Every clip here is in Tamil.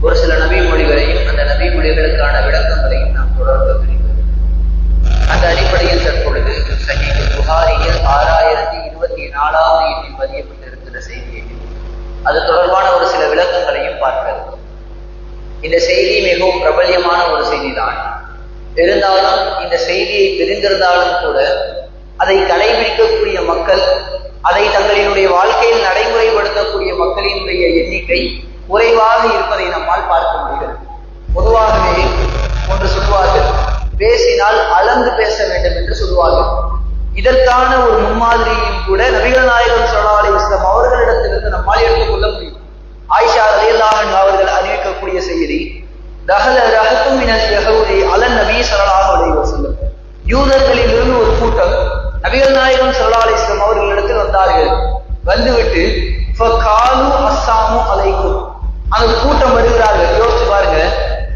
ஒரு சில நபி மொழிகளையும் அந்த நபி மொழிகளுக்கான விளக்கங்களையும் நாம் தொடர்ந்து வருகிறோம் அந்த அடிப்படையில் தற்பொழுது சஹீஹ் புகாரியில் ஆறாயிரத்தி இருபத்தி நாலாவது எண்ணில் பதியப்பட்டிருக்கிற செய்தியை அது தொடர்பான ஒரு சில விளக்கங்களையும் பார்க்க இந்த செய்தி மிகவும் பிரபல்யமான ஒரு செய்தி தான் இருந்தாலும் இந்த செய்தியை தெரிந்திருந்தாலும் கூட அதை கடைபிடிக்கக்கூடிய மக்கள் அதை தங்களினுடைய வாழ்க்கையில் நடைமுறைப்படுத்தக்கூடிய மக்களினுடைய எண்ணிக்கை குறைவாக இருப்பதை நம்மால் பார்க்க முடிகிறது. பொதுவாகவே ஒன்று சொல்வார்கள் பேசினால் அளந்து பேச வேண்டும் என்று சொல்வார்கள் இதற்கான ஒரு முன்மாதிரியும் கூட நபிகள் நாயகம் சல்லா இஸ்லாம் அவர்களிடத்திலிருந்து நம்மால் எடுத்துக்கொள்ள முடியும். ஆயிஷா ரலியல்லாஹு அவர்கள் அறிவிக்கக்கூடிய செய்தி தஹல ரகத்தும் மினல் அலன் நபி சரலாக அலைஹி யூதர்களில் இருந்து ஒரு கூட்டம் நபிகள் நாயகம் ஸல்லல்லாஹு அலைஹி அவர்களிடத்தில் வந்தார்கள். வந்துவிட்டு அஸ்ஸாமு அலைக்கும். அந்த கூட்டம் வருகிறார்கள். யோசிச்சு பாருங்க.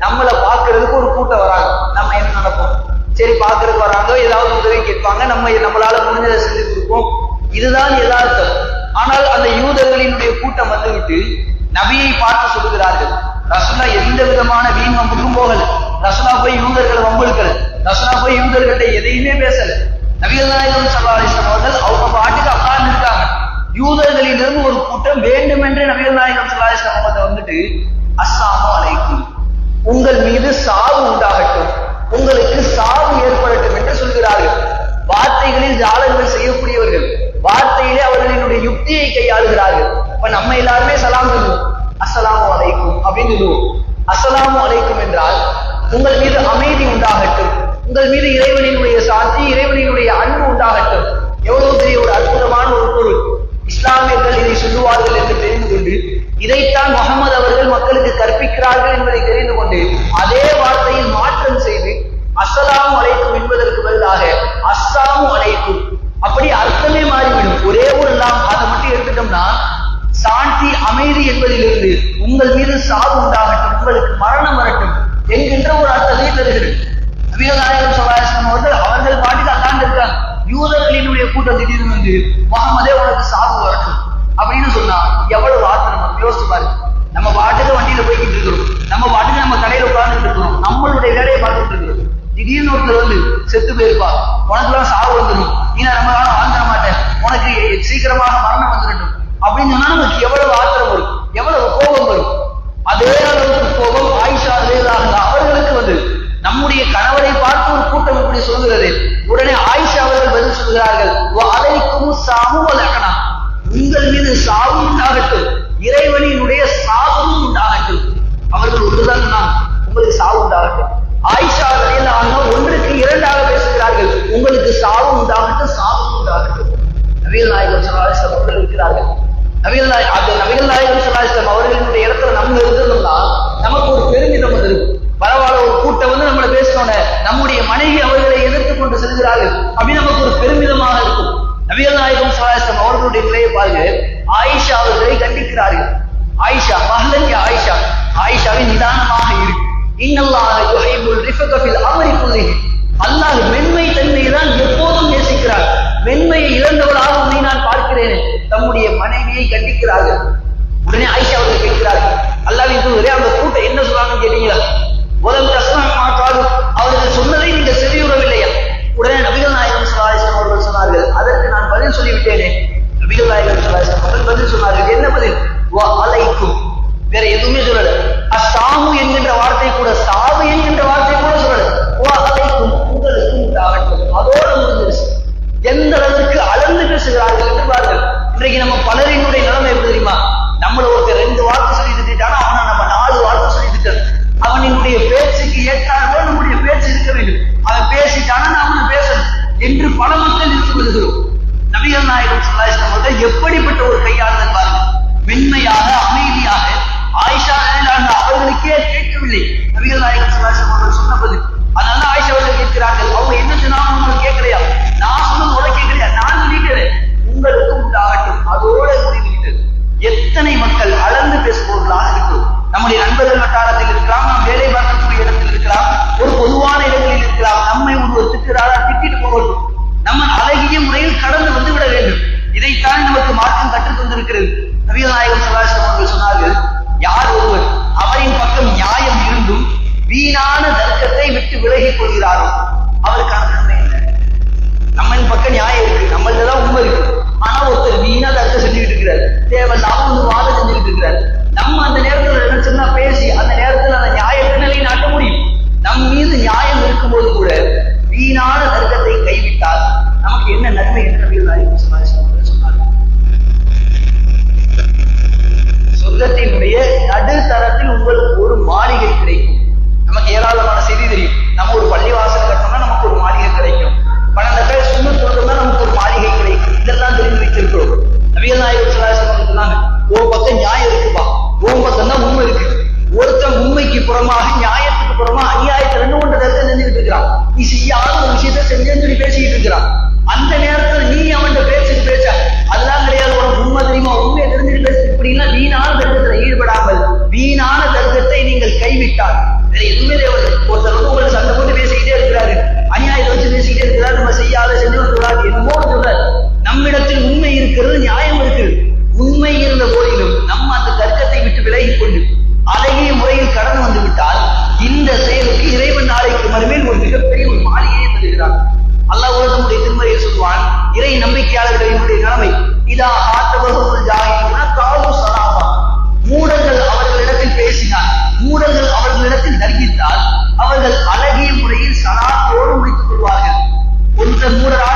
நம்மளை பாக்குறதுக்கு ஒரு கூட்டம் வராங்க. நம்ம என்ன நினைப்போம்? சரி பார்க்கறதுக்கு வராங்க. ஏதாவது உதவி கேட்பாங்க. நம்ம நம்மளால முடிஞ்சதை செஞ்சு கொடுப்போம். இதுதான் யதார்த்தம். ஆனால் அந்த யூதர்களினுடைய கூட்டம் வந்துவிட்டு நபியை பார்த்து சொல்கிறார்கள். ரசுலா எந்த விதமான வீண் வம்புக்கும் போகல. ரசுலா போய் யூதர்களை வம்புழுக்கல. ரசுலா போய் யூதர்கள்ட்ட எதையுமே பேசல. நபிகள் நாயகம் சல்லா அலிஸ்லாம் அவர்கள் அவங்க பாட்டுக்கு உட்கார்ந்து இருக்காங்க. யூதர்களிலிருந்து ஒரு கூட்டம் வேண்டுமென்றே நபிகள் நாயகம் சல்லா வந்துட்டு அஸ்ஸாமு அலைக்கும். உங்கள் மீது சாவு உண்டாகட்டும். உங்களுக்கு சாவு ஏற்படட்டும் என்று சொல்கிறார்கள். வார்த்தைகளில் ஜாலங்கள் செய்யக்கூடியவர்கள். வார்த்தையிலே அவர்களினுடைய யுக்தியை கையாளுகிறார்கள். இப்ப நம்ம எல்லாருமே சலாம் சொல்லுவோம். அஸ்ஸலாமு அலைக்கும் அப்படின்னு சொல்லுவோம். அஸ்ஸலாமு அலைக்கும் என்றால் உங்கள் மீது அமைதி உண்டாகட்டும். உங்கள் மீது இறைவனினுடைய சாந்தி இறைவனினுடைய அன்பு உண்டாகட்டும். எவ்வளவு பெரிய ஒரு இஸ்லாமியர்கள் இதை சொல்லுவார்கள் என்று தெரிந்து கொண்டு இதைத்தான் முகமது அவர்கள் மக்களுக்கு கற்பிக்கிறார்கள் என்பதை தெரிந்து கொண்டு அதே வார்த்தையில் மாற்றம் செய்து அஸ்ஸலாமு அழைக்கும் என்பதற்கு பதிலாக அஸ்ஸாமு அழைக்கும் அப்படி அர்த்தமே மாறிவிடும். ஒரே ஒரு நாம் அதை மட்டும் எடுத்துட்டோம்னா சாந்தி அமைதி என்பதிலிருந்து உங்கள் மீது சாவு உண்டாகட்டும் உங்களுக்கு மரணம் வரட்டும் என்கின்ற ஒரு அர்த்தத்தை தருகிறது. நபிகநாயகம் சலாஹம் அவர்கள் அவர்கள் பாட்டுக்கு அல்லாண்டு இருக்காங்க. யூதர்களினுடைய கூட்டம் திடீர்னு வந்து முகமதே உனக்கு சாவு எவ்வளவு ஆத்திரம் நம்ம யோசிச்சு பாருங்க நம்ம பாட்டுக்கு வண்டியில போய்கிட்டு இருக்கிறோம். நம்ம பாட்டுக்கு நம்ம கடையில உட்கார்ந்துட்டு இருக்கிறோம். நம்மளுடைய வேலையை பார்த்துட்டு இருக்கிறோம். திடீர்னு ஒருத்தர் வந்து செத்து போயிருப்பா. உனக்குலாம் சாவு வந்துடும் நீ நம்ம காலம் வாழ்ந்துட மாட்டேன். உனக்கு சீக்கிரமாக மரணம் வந்துடட்டும். அப்படின்னு சொன்னா நமக்கு எவ்வளவு ஆத்திரம் வரும். எவ்வளவு கோபம் வரும். அதே அளவுக்கு கோபம் ஆயிஷா அதேதாக அவர்களுக்கு வந்து. நம்முடைய கணவரை பார்த்து ஒரு கூட்டம் இப்படி சொல்லுகிறது. உடனே ஆயிஷா அவர்கள் பதில் சொல்கிறார்கள். அலைக்கும் சாமு வலக்கணா உங்கள் மீது சாவு உண்டாகட்டும். இறைவனினுடைய சாவும் உண்டாகட்டும். அவர்கள் ஒன்றுதான் நான் உங்களுக்கு சாவு உண்டாகட்டும். ஆயிஷா ரலியல்லாஹு ஒன்றுக்கு இரண்டாக பேசுகிறார்கள் உங்களுக்கு சாவு உண்டாகட்டும் சாவு உண்டாகட்டும். நவீன நாயகம் சலாஹம் அவர்கள் இருக்கிறார்கள். நவீன நாய அந்த நபிகள் நாயகம் சலாஹம் गिरा गया இன்று பல மக்கள் இருந்து வருகிறோம் நபிகள் நாயகம் சொல்லாஸ்லாம் அவர்கள் எப்படிப்பட்ட ஒரு கையாளுதல் பாருங்க மென்மையாக அமைதியாக ஆயிஷா ரலியல்லாஹு அவர்களுக்கே கேட்கவில்லை. நபிகள் நாயகம் சொல்லாஸ்லாம் அவர்கள் சொன்ன பதில் அதனால ஆயிஷா அவர்கள் கேட்கிறார்கள் அவங்க என்ன சொன்னாலும் உங்களுக்கு கேட்கலையா? நான் சொன்னது உனக்கு கேட்கலையா? நான் சொல்லிட்டேன். விலகிக் கொள்கிறாரோ அவருக்கான நன்மை இல்லை நம்மின் பக்கம் நியாயம் இருக்கு நம்மள்தான் உண்மை இருக்கு. ஆனா ஒருத்தர் வீணா தர்க்க சொல்லிட்டு இருக்கிறார். தேவையில்லாம ஒன்று வாத இசையாத ஒரு விஷயத்த செஞ்சேன்னு சொல்லி பேசிட்டு இருக்கிறான். இறை நம்பிக்கையாளர்களினுடைய நிலைமை. இதா ஆத்தவர்கள் ஜாகினா காலு சலாமா மூடங்கள் அவர்களிடத்தில் பேசினார். மூடங்கள் அவர்களிடத்தில் தர்கித்தால் அவர்கள் அழகிய முறையில் சலாத்தோடு முடித்துக் கொள்வார்கள். ஒன்ற மூடராக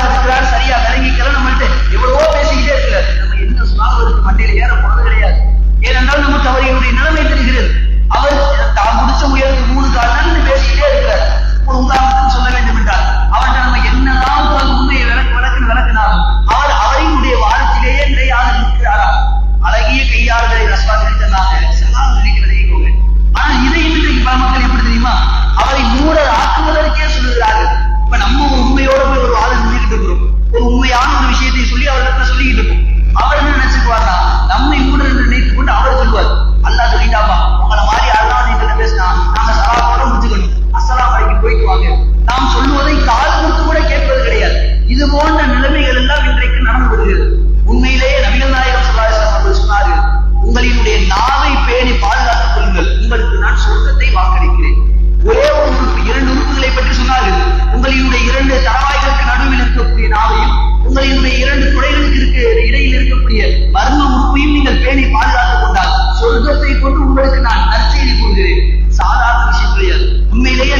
நான் சொர்க்கத்தை வாக்களிக்கிறேன். ஒரே ஒரு இரண்டு உறுப்புகளை பற்றி சொன்னார்கள். உங்களினுடைய இரண்டு தளவாய்களுக்கு நடுவில் இருக்கக்கூடிய நாவையும் உங்களினுடைய இரண்டு துறைகளுக்கு இருக்க இடையில் இருக்கக்கூடிய மர்ம உறுப்பையும் நீங்கள் பேணி பாதுகாத்துக் கொண்டால் சொர்க்கத்தை கொண்டு உங்களுக்கு நான் நற்செய்தி கொள்கிறேன் சாதாரண விஷயம் கிடையாது. உண்மையிலேயே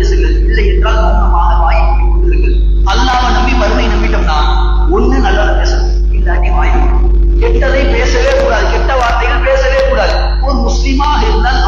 பேசுங்கள் இல்லை என்றால் மௌனமாக வாயை மூடி கொண்டிருங்கள். அல்லாவை நம்பி மருமை நம்பிட்டோம்னா ஒண்ணு நல்லதை பேசணும். இல்லாட்டி வாய் கெட்டதை பேசவே கூடாது. கெட்ட வார்த்தைகள் பேசவே கூடாது. ஒரு முஸ்லீமாக இருந்தால்